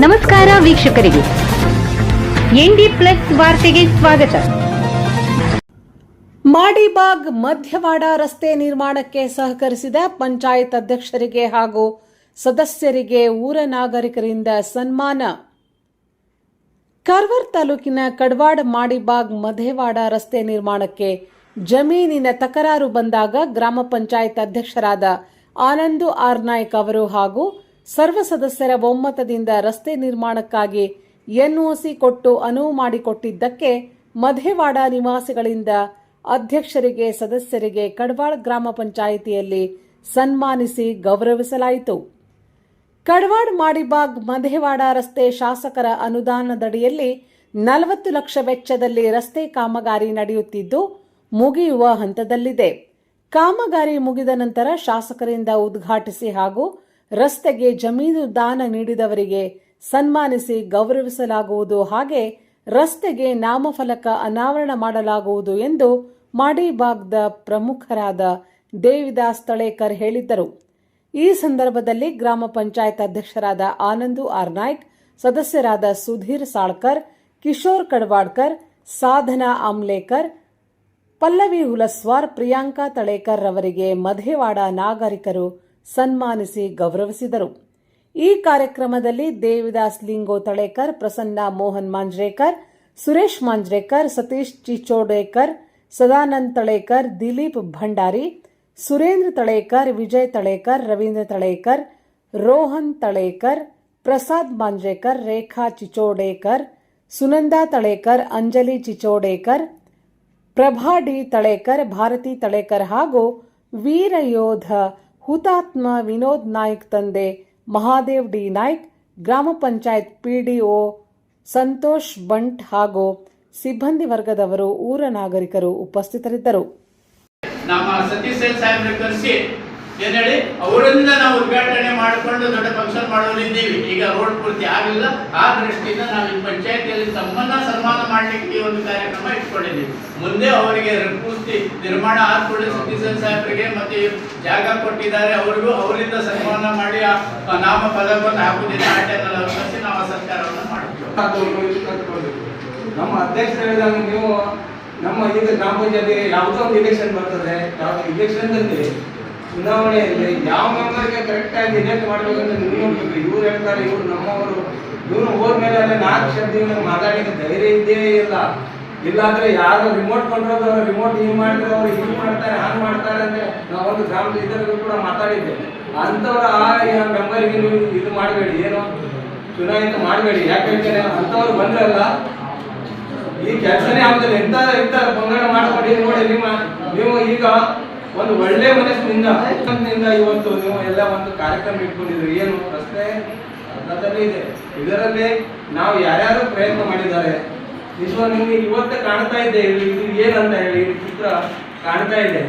ನಮಸ್ಕಾರ ವೀಕ್ಷಕರಿಗೆ. ND plus ವಾರ್ತೆಗೆ ಸ್ವಾಗತ. ಮಾಡಿಬಾಗ್ ಮಧ್ಯವಾಡ ರಸ್ತೆ ನಿರ್ಮಾಣಕ್ಕೆ ಸಹಕರಿಸಿದ ಪಂಚಾಯತ್ ಅಧ್ಯಕ್ಷರಿಗೆ ಹಾಗೂ ಸದಸ್ಯರಿಗೆ ಊರ ನಾಗರಿಕರಿಂದ ಸನ್ಮಾನ. ಕರ್ವರ್ ತಾಲೂಕಿನ ಕಡವಾಡ ಮಾಡಿಬಾಗ್ ಮಧೇವಾಡ ರಸ್ತೆ ನಿರ್ಮಾಣಕ್ಕೆ ಜಮೀನಿನ ತಕರಾರು ಬಂದಾಗ ಗ್ರಾಮ ಪಂಚಾಯತ್ ಅಧ್ಯಕ್ಷರಾದ ಆನಂದು ಆರ್ ನಾಯ್ಕ್ ಅವರು ಹಾಗೂ ಸರ್ವ ಸದಸ್ಯರ ಒಮ್ಮತದಿಂದ ರಸ್ತೆ ನಿರ್ಮಾಣಕ್ಕಾಗಿ ಎನ್ಒಸಿ ಕೊಟ್ಟು ಅನುವು ಮಾಡಿಕೊಟ್ಟಿದ್ದಕ್ಕೆ ಮಧೇವಾಡ ನಿವಾಸಿಗಳಿಂದ ಅಧ್ಯಕ್ಷರಿಗೆ, ಸದಸ್ಯರಿಗೆ ಕಡವಾಳ ಗ್ರಾಮ ಪಂಚಾಯಿತಿಯಲ್ಲಿ ಸನ್ಮಾನಿಸಿ ಗೌರವಿಸಲಾಯಿತು. ಕಡವಾಡ್ ಮಾಡಿಬಾಗ್ ಮಧೇವಾಡ ರಸ್ತೆ ಶಾಸಕರ ಅನುದಾನದಡಿಯಲ್ಲಿ ನಲವತ್ತು ಲಕ್ಷ ವೆಚ್ಚದಲ್ಲಿ ರಸ್ತೆ ಕಾಮಗಾರಿ ನಡೆಯುತ್ತಿದ್ದು, ಮುಗಿಯುವ ಹಂತದಲ್ಲಿದೆ. ಕಾಮಗಾರಿ ಮುಗಿದ ನಂತರ ಶಾಸಕರಿಂದ ಉದ್ಘಾಟಿಸಿ ಹಾಗೂ ರಸ್ತೆಗೆ ಜಮೀನು ದಾನ ನೀಡಿದವರಿಗೆ ಸನ್ಮಾನಿಸಿ ಗೌರವಿಸಲಾಗುವುದು ಹಾಗೆ ರಸ್ತೆಗೆ ನಾಮಫಲಕ ಅನಾವರಣ ಮಾಡಲಾಗುವುದು ಎಂದು ಮಾಡಿಬಾಗ್ದ ಪ್ರಮುಖರಾದ ದೇವಿದಾಸ್ ತಳೇಕರ್ ಹೇಳಿದ್ದರು. ಈ ಸಂದರ್ಭದಲ್ಲಿ ಗ್ರಾಮ ಪಂಚಾಯತ್ ಅಧ್ಯಕ್ಷರಾದ ಆನಂದು ಆರ್ ನಾಯ್ಕ್, ಸದಸ್ಯರಾದ ಸುಧೀರ್ ಸಾಳ್ಕರ್, ಕಿಶೋರ್ ಕಡವಾಡ್ಕರ್, ಸಾಧನಾ ಆಮ್ಲೇಕರ್, ಪಲ್ಲವಿ ಹುಲಸ್ವಾರ್, ಪ್ರಿಯಾಂಕಾ ತಳೇಕರ್ ರವರಿಗೆ ಮಧೇವಾಡ ನಾಗರಿಕರು ಸನ್ಮಾನಿಸಿ ಗೌರವಿಸಿದರು. ಈ ಕಾರ್ಯಕ್ರಮದಲ್ಲಿ ದೇವಿದಾಸ್ ಲಿಂಗೋ ತಳೇಕರ್, ಪ್ರಸನ್ನ ಮೋಹನ್ ಮಾಂಜ್ರೇಕರ್, ಸುರೇಶ್ ಮಾಂಜ್ರೇಕರ್, ಸತೀಶ್ ಚಿಚೋಡೇಕರ್, ಸದಾನಂದ್ ತಳೇಕರ್, ದಿಲೀಪ್ ಭಂಡಾರಿ, ಸುರೇಂದ್ರ ತಳೇಕರ್, ವಿಜಯ್ ತಳೇಕರ್, ರವೀಂದ್ರ ತಳೇಕರ್, ರೋಹನ್ ತಳೇಕರ್, ಪ್ರಸಾದ್ ಮಾಂಜ್ರೇಕರ್, ರೇಖಾ ಚಿಚೋಡೇಕರ್, ಸುನಂದಾ ತಳೇಕರ್, ಅಂಜಲಿ ಚಿಚೋಡೇಕರ್, ಪ್ರಭಾ ಡಿ ತಳೇಕರ್, ಭಾರತಿ ತಳೇಕರ್ ಹಾಗೂ ವೀರ ಯೋಧ ಹುತಾತ್ಮ ವಿನೋದ್ ನಾಯ್ಕ್ ತಂದೆ ಮಹಾದೇವ್ ಡಿ ನಾಯ್ಕ್, ಗ್ರಾಮ ಪಂಚಾಯತ್ ಪಿಡಿಒ ಸಂತೋಷ್ ಬಂಟ್ ಹಾಗೂ ಸಿಬ್ಬಂದಿ ವರ್ಗದವರು ಊರ ನಾಗರಿಕರು ಉಪಸ್ಥಿತರಿದ್ದರು. ನಮ್ಮ ಸತೀಶ್ ಕರೆಸಿ ಏನ್ ಹೇಳಿ? ಅವರಿಂದ ನಾವು ಉದ್ಘಾಟನೆ ಮಾಡಿಕೊಂಡು ದೊಡ್ಡ ಫಂಕ್ಷನ್ ಮಾಡೋರಿದ್ದೀವಿ ಈಗ ರೋಡ್ ಪೂರ್ತಿ ಆಗಲಿಲ್ಲ ಆ ದೃಷ್ಟಿಯಿಂದ ನಾವು ಈ ಪಂಚಾಯತಿಯಲ್ಲಿ ತಮ್ಮನ್ನ ಸನ್ಮಾನ ಮಾಡಲಿಕ್ಕೆ ಈ ಒಂದು ಕಾರ್ಯಕ್ರಮ ಇಟ್ಕೊಂಡಿದ್ದೀವಿ. ಮುಂದೆ ಅವರಿಗೆ ಪೂರ್ತಿ ನಿರ್ಮಾಣ ಆದ ಕೂಡಲೇ ಸಾಹೇಬರಿಗೆ ಮತ್ತೆ ಜಾಗ ಕೊಟ್ಟಿದ್ದಾರೆ ಅವರಿಗೂ. ಅವರಿಂದ ಸನ್ಮಾನ ಮಾಡಿ ಆ ನಾಮ ಪದಕವನ್ನು ಅವ್ರು ನಾವು ಆ ಸರ್ಕಾರವನ್ನು ಮಾಡ್ತೀವಿ ನಮ್ಮ ಅಧ್ಯಕ್ಷ ಹೇಳಿದಾಗ ನೀವು ನಮ್ಮ ಇದು ಗ್ರಾಮ ಪಂಚಾಯತಿ ಯಾವುದೋ ಒಂದು ಇಲೆಕ್ಷನ್ ಬರ್ತದೆ. ಯಾವ ಇಲೆಕ್ಷನ್ದಲ್ಲಿ ಚುನಾವಣೆಯಲ್ಲಿ ಯಾವ ಮೆಂಬರ್ಗೆ ಕರೆಕ್ಟ್ ಆಗಿ ಇಲೆಕ್ಟ್ ಮಾಡ್ಬೇಕಂತ ನೀವು ನೋಡ್ಬೇಕು. ಇವ್ರು ಹೇಳ್ತಾರೆ, ಇವ್ರು ನಮ್ಮವರು. ಇವ್ರು ಹೋದ್ಮೇಲೆ ಅಲ್ಲಿ ನಾಲ್ಕು ಶಬ್ದ ಮಾತಾಡಿದ್ರೆ ಧೈರ್ಯ ಇದ್ದೇ ಇಲ್ಲ. ಇಲ್ಲಾಂದ್ರೆ ಯಾರು ರಿಮೋಟ್ ಕಂಟ್ರೋಲ್ ಅವರು ರಿಮೋಟ್ ಹಿಂಗೆ ಮಾಡಿದ್ರೆ, ಅವ್ರು ಹಿಂಗೆ ಮಾಡ್ತಾರೆ, ಹಾಂಗ್ ಮಾಡ್ತಾರೆ ಅಂದ್ರೆ ಒಂದು ಗ್ರಾಮದ ಇದರಿಗೂ ಕೂಡ ಮಾತಾಡಿದ್ದೆ. ಅಂಥವ್ರ ಆ ಮೆಂಬರ್ಗೆ ನೀವು ಇದು ಮಾಡಬೇಡಿ, ಏನು ಚುನಾಯಿತ ಮಾಡಬೇಡಿ. ಯಾಕಂದ್ರೆ ಅಂಥವ್ರು ಬಂದ್ರಲ್ಲ, ಈ ಕೆಲಸನೇ ಆಗುದಿಲ್ಲ. ಎಂತ ಎಂತ ಪಂಗಡ ಮಾಡ್ಕೊಂಡು ನೋಡಿ ನಿಮ್ಮ, ನೀವು ಈಗ ಒಂದು ಒಳ್ಳೆ ಮನಸ್ಸಿನಿಂದ ಮನಸ್ಸಿನಿಂದ ಇವತ್ತು ನೀವು ಎಲ್ಲ ಒಂದು ಕಾರ್ಯಕ್ರಮ ಇಟ್ಕೊಂಡಿದ್ರು ಏನು ಪ್ರಶ್ನೆ? ಅರ್ಧದಲ್ಲಿ ಇದೆ. ಇದರಲ್ಲಿ ನಾವು ಯಾರ್ಯಾರು ಪ್ರಯತ್ನ ಮಾಡಿದ್ದಾರೆ? ನಿಜವಾಗ ನಿಮಗೆ ಇವತ್ತೇ ಕಾಣ್ತಾ ಇದೆ ಇದು ಏನಂತ ಹೇಳಿ? ಚಿತ್ರ ಕಾಣ್ತಾ ಇದೆ